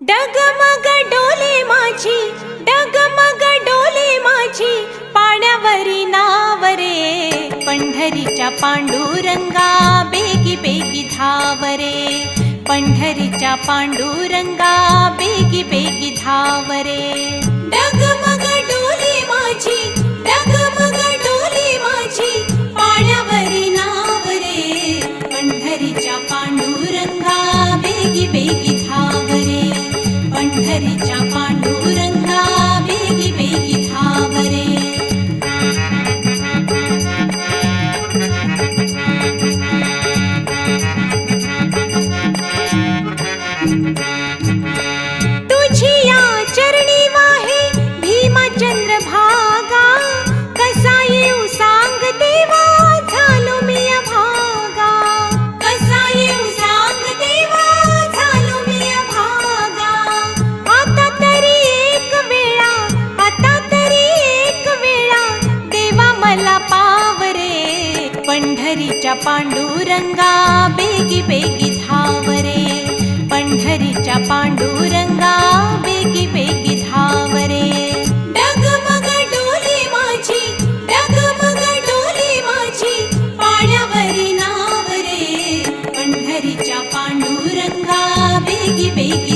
डगमग डोले माझी डगमग डोले माझी पाण्यावरी नावरे पंढरीच्या पांडुरंगा बेगी बेगी धावरे पंढरीच्या पांडुरंगा बेगी बेगी धावरे. डगमग डोले माझी डगमग डोले माझी पाण्यावरी नावरे पंढरीच्या पांडुरंगा बेगी बेगी तुझी या चरणी वाहे भीमाचंद्र भागा. कसा येऊ सांग देवा झालो मी भागा. कसा येऊ सांग देवा झालो मी भागा. आता तरी एक वेळा आता तरी एक वेळा देवा मला पावरे पंढरीच्या पांडुरंगा बेगी बेगी give me